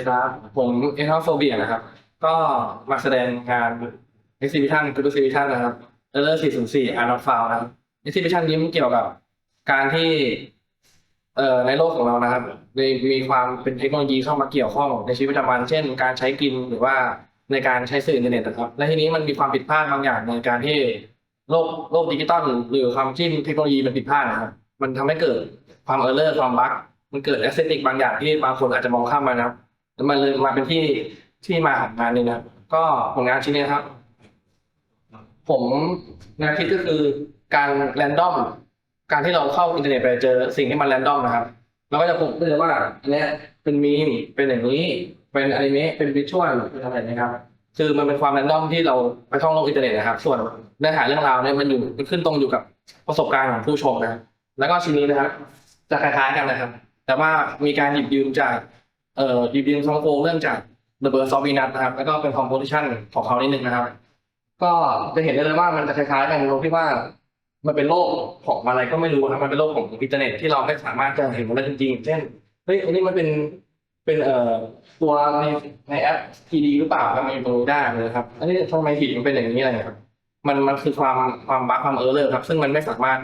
ดีครับ ผมเอทอโฟเบียนะครับ ก็มาแสดงงาน exhibition กุ e ซิบิชันนะครับเออร์404 a r not found นะครับ exhibition นี้มันเกี่ยวกับการที่เอ่อในโลกของเรานะครับมีมีความเป็นเทคโนโลยีเข้ามาเกี่ยวข้องในชีวิตประจำวันเช่น การใช้กินหรือว่าในการใช้สื่ออินเทอร์เน็ตนะครับ และทีนี้มันมีความผิดพลาดบางอย่างในการที่โลกโลกดิจิตอลหรือความที่เทคโนโลยีมันผิดพลาดนะครับ มันทำให้เกิดความเออร์เลอร์ความบั๊กมันเกิดแอสเซติกบางอย่างที่บางคนอาจจะมองข้ามมานะครับ มันเลยมาเป็นที่ที่มาของงานนี้นะครับก็ผลงานชิ้นนี้ครับ ผมแนวคิดก็คือการแรนดอมการที่เราเข้าอินเทอร์เน็ตไปเจอสิ่งที่มันแรนดอมนะครับเราก็จะพบเลยว่าอันนี้เป็นมีมเป็นอย่างนี้ เป็นอนิเมะเป็นวิชวลเป็นอะไรนะครับคือมันเป็นความแรนดอมที่เราไปท่องโลกอินเทอร์เน็ตนะครับ ส่วนเนื้อหาเรื่องราวเนี่ยมันอยู่มันขึ้นตรงอยู่กับประสบการณ์ของผู้ชมนะแล้วก็ชิ้นนี้นะครับ จะคล้ายๆกันนะครับ แต่ว่ามีการหยิบยืมจาก เอ่อหยิบยืมซองโฟเรื่องจาก The Bird of Venus นะครับ แล้วก็เป็น composition ของเขานิดนึงนะครับ ก็จะเห็นได้เลยว่ามันจะคล้ายๆกันตรงที่ว่า มันเป็นโลกของอะไรก็ไม่รู้นะมันเป็นโลกของอินเทอร์เน็ตที่เราไม่สามารถจะเห็นมันได้จริงๆเช่นเฮ้ยอันนี้มันเป็นเป็นเอ่อตัวในในแอป TD หรือเปล่าทำไมตรงนี้ได้เลยครับอันนี้ทำไมผิดมันเป็นอย่างนี้อะไรครับ มันมันคือความความบั๊กความเออร์เลอร์ครับ ซึ่งมันไม่สามารถ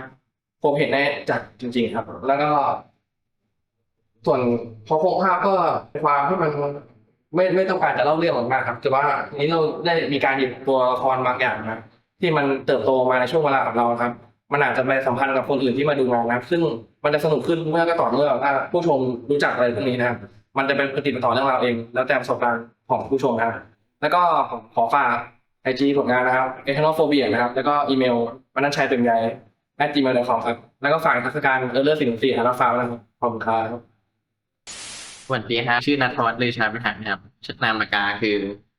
พบเห็นได้จากจริง ๆ ครับ แล้วก็ ส่วนพอโครงภาพก็ความที่มันไม่ไม่ต้องการจะเล่าเรื่องมากๆครับแต่ว่านี้เราได้มีการหยิบตัวละครบางอย่างนะที่มันเติบโตมาในช่วงเวลาของเราครับ มันอาจจะไปสัมพันธ์กับคนอื่นที่มาดูงานนะซึ่งมันจะสนุกขึ้นเมื่อก็ต่อเมื่อถ้าผู้ชมรู้จักอะไรพวกนี้นะครับมันจะเป็นปฏิปต่อเรื่องราวเอง แล้วแต่ประสบการณ์ของผู้ชมนะครับแล้วก็ขอฝากไอจีผลงานนะครับ e t e r n a l Phobia นะครับ แล้วก็อีเมลมันนันชัยตึงใย at gmail.com ครับ แล้วก็ฝากทัศการเออร์เลอร์สิ่งสี่ฮาร์ฟานะครับ ขอบคุณครับ สวัสดีครับชื่อนัทวัฒน์ลือชาพิหารครับชื่อนามปากกาคือ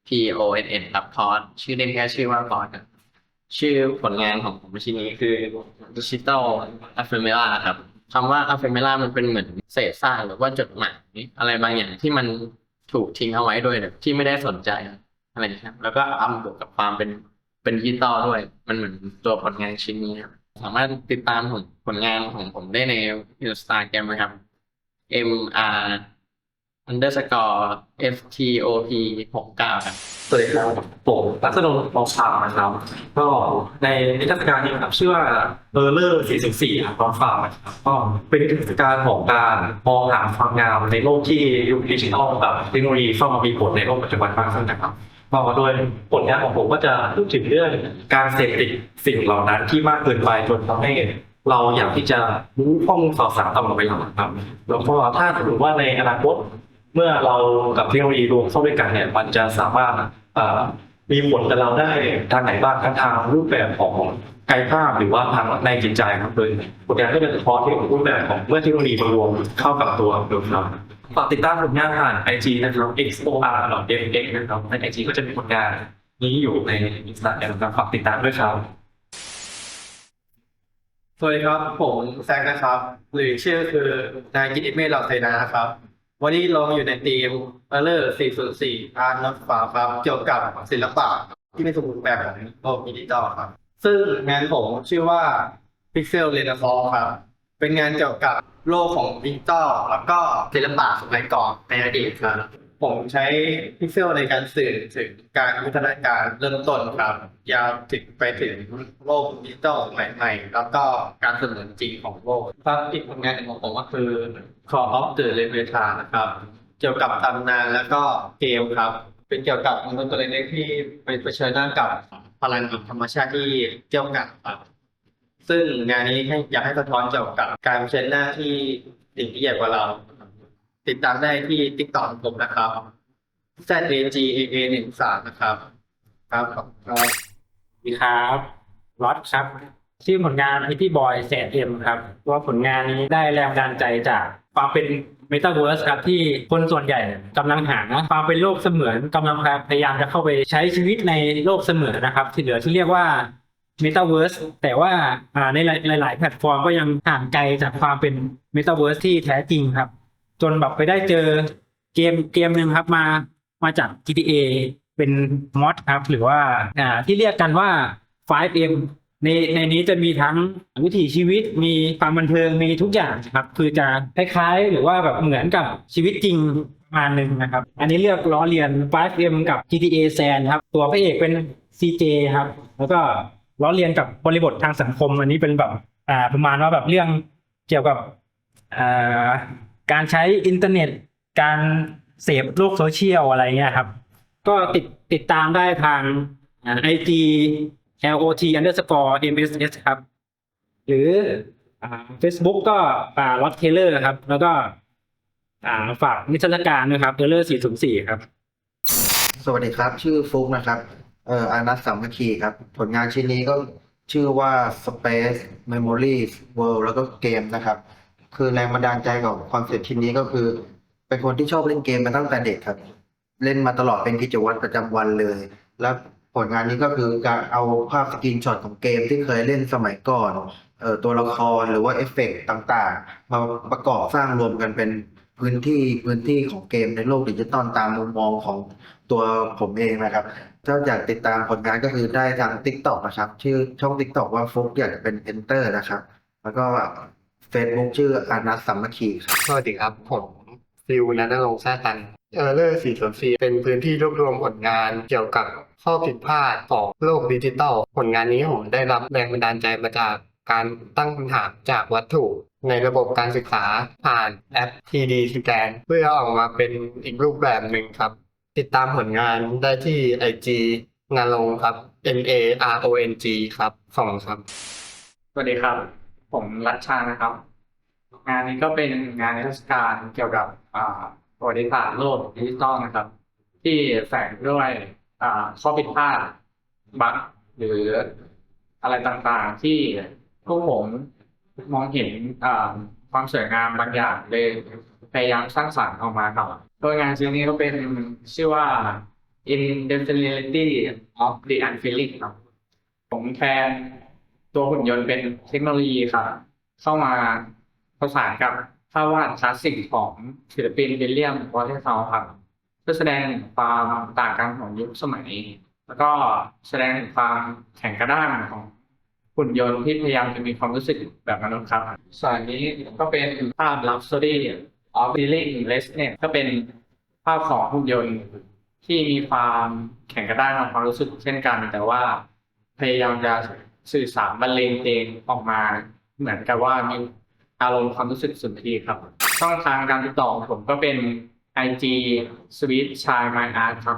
P O N N ครับพอดชื่อเล่นแค่ชื่อว่าพอดครับชื่อผลงานของผมชิ้นนี้คือ Digital a p h e m e r a ครับคำว่า a p h e m e r a มันเป็นเหมือนเศษซากหรือว่าจดหมายอะไรบางอย่างที่มันถูกทิ้งเอาไว้โดยแบบที่ไม่ได้สนใจอะไรครับแล้วก็เอาบวกกับความเป็นเป็นดิจิตอลด้วย มันเหมือนตัวผลงานชิ้นนี้ครับสามารถติดตามผลผลงานของผมได้ใน Instagram นะครับ M R underscore F T O P หกเก้าครับ สวัสดีครับผมรัศนนท์มองชานะครับ ก็ในนิทรรศการนี้นะครับชื่อว่าเออร์เลอร์404ครับรอนฟาร์มนะครับก็เป็นนิทรรศการของการมองหาความงามในโลกที่ยุคดิจิทัลกับเทคโนโลยีเข้ามามีผลในโลกปัจจุบันมากขึ้นนะครับก็โดยผลงานของผมก็จะพูดถึงเรื่องการเสพติดสิ่งเหล่านั้นที่มากเกินไปจนทำให้เราอยากที่จะรู้ข้อมูลข่าวสารตลอดเวลาครับแล้วก็ถ้าสมมติว่าในอนาคต เมื่อเรากับเทคโนโลยีรวมเข้าด้วยกันเนี่ยมันจะสามารถเอ่อมีผลกับเราได้ทางไหนบ้างทั้งทางรูปแบบของกายภาพหรือว่าทางในจิตใจครับโดยผลงานก็จะสะท้อนที่รูปแบบของเมื่อเทคโนโลยีมารวมเข้ากับตัวเราครับฝากติดตามผลงานผ่าน IG นะครับ xor.fx นะครับใน IG ก็จะมีผลงานนี้อยู่ใน Instagram นะครับฝากติดตามด้วยครับสวัสดีครับ ผมแซกนะครับ หรือชื่อคือนายกิติเมฆเหล่าเสนาครับ วันนี้เราอยู่ในทีมเออร์เลอร์404 อาร์ตนักฝาครับเกี่ยวกับศิลปะที่ไม่สมบูรณ์แบบของโลกดิจิตอลครับ ซึ่งงานผมชื่อว่า Pixel r e n a i s s a n c e ครับ เป็นงานเกี่ยวกับโลกของดิจิตอลแล้วก็ศิลปะสมัยก่อนในอดีตครับ ผมใช้พิกเซลในการสื่อถึงการพัฒนาการเริ่มต้นครับ ยาวถึงไปถึงโลกดิจิตอลใหม่ๆ แล้วก็การเสมือนจริงของโลกภาพที่ผลงานของผมก็คือ Call of the r e v e l a นะครับ เกี่ยวกับตำนานแล้วก็เกมครับ เป็นเกี่ยวกับมนุษย์ตัวเล็กๆที่ไปเผชิญหน้ากับพลังธรรมชาติที่เกี่ยวกับครับซึ่งงานนี้ให้อยากให้สะท้อนเกี่ยวกับการเผชิญหน้าที่สิ่งที่ใหญ่กว่าเรา ติดตามได้ที่ TikTok ของผมนะครับ Z A G A A หนึ่งสามนะครับ ครับขอบคุณครับ สวัสดีครับล็อตครับ ชื่อผลงาน IT Boy แสนเอ็มครับว่าผลงานนี้ได้แรงบันดาลใจจากความเป็น Metaverse ครับที่คนส่วนใหญ่กำลังหาความเป็นโลกเสมือนกำลังพยายามจะเข้าไปใช้ชีวิตในโลกเสมือนนะครับ ที่เหลือที่เรียกว่า Metaverse แต่ว่าอ่าในหลาย ๆ แพลตฟอร์มก็ยังห่างไกลจากความเป็น Metaverse ที่แท้จริงครับ จนแบบไปได้เจอเกมเกมหนึ่งครับมามาจาก GTA เป็นมอดครับ หรือว่าอ่าที่เรียกกันว่า 5M ในในนี้จะมีทั้งวิถีชีวิตมีความบันเทิงมีทุกอย่างครับ คือจะคล้ายๆ หรือว่าแบบเหมือนกับชีวิตจริงประมาณหนึ่งนะครับ อันนี้เลือกล้อเลียน 5M กับ GTA San ครับ ตัวพระเอกเป็น CJ ครับ แล้วก็ล้อเลียนกับบริบททางสังคม อันนี้เป็นแบบอ่าประมาณว่าแบบเรื่องเกี่ยวกับอ่า การใช้อินเทอร์เน็ต การเสพโลกโซเชียลอะไรเงี้ยครับ ก็ติดติดตามได้ทางไอจี LOT underscore MSS ครับ หรือ Facebook ก็อ่า Lot Taylor ครับ แล้วก็ฝากนิทรรศการด้วยครับ Taylor 404ครับ สวัสดีครับ ชื่อฟุกนะครับเอ่ออานัทสามัคคีครับ ผลงานชิ้นนี้ก็ชื่อว่า Space Memories World แล้วก็เกมนะครับ คือแรงบันดาลใจของคอนเซ็ปต์ชิ้นนี้ก็คือ เป็นคนที่ชอบเล่นเกมมาตั้งแต่เด็กครับ เล่นมาตลอดเป็นกิจวัตรประจำวันเลย แล้วผลงานนี้ก็คือการเอาภาพสกรีนช็อตของเกมที่เคยเล่นสมัยก่อนเอ่อตัวละครหรือว่าเอฟเฟกต์ต่างๆ มาประกอบสร้างรวมกันเป็นพื้นที่พื้นที่ของเกมในโลกดิจิตอลตามมุมมองของตัวผมเองนะครับ ถ้าอยากติดตามผลงานก็คือได้ทาง t ิ k t o k นะครับ ชื่อช่อง t ิ k t o k ว่าฟุกอยากจะเป็นเอนเตอร์นะครับ แล้วก็ Facebook ชื่ออานัทสัมมคีครับ สวัสดีครับ ผมฟิวนันรงค์แซ่ตันเออร์เลอร์404เป็นพื้นที่รวบรวมผลงานเกี่ยวกับข้อผิดพลาดของโลกดิจิทัลผลงานนี้ผมได้รับแรงบันดาลใจมาจากการตั้งคำถามจากวัตถุในระบบการศึกษาผ่านแอป TD Scan เพื่อออกมาเป็นอีกรูปแบบหนึ่งครับ ติดตามผลงานได้ที่ IG นาลงครับ N A R O N G ครับขอบคุณครับ สวัสดีครับ ผมรัชชานะครับ งานนี้ก็เป็นงานนิทรรศการเกี่ยวกับประวัติศาสตร์โลกดิจิตอลนะครับ ที่แฝงด้วยข้อผิดพลาดบั๊กหรืออะไรต่างๆ ที่พวกผมมองเห็นความสวยงามบางอย่างเลยพยายามสร้างสรรค์ออกมาครับโดยงานชิ้นนี้ก็เป็นชื่อว่า Indefinity of the Unfeeling ครับผมแทน ตัวหุ่นยนต์เป็นเทคโนโลยีครับ เข้ามาผสานกับภาพวาดคลาสสิกของศิลปินวิลเลียมวอเทอร์ซาวครับเพื่อแสดงความต่างกันของยุคสมัย แล้วก็แสดงความแข็งกระด้างของหุ่นยนต์ที่พยายามจะมีความรู้สึกแบบมนุษย์ครับส่วนนี้ก็เป็นภาพ Rhapsody of Feeling Lessness ก็เป็นภาพของหุ่นยนต์ที่มีความแข็งกระด้างของความรู้สึกเช่นกัน แต่ว่าพยายามจะ สื่อสารบรรเลงเพลงออกมา เหมือนกับว่ามีอารมณ์ความรู้สึกสุนทรีครับ ช่องทางการติดต่อของผมก็เป็น IG Sweet Chai My Art ครับ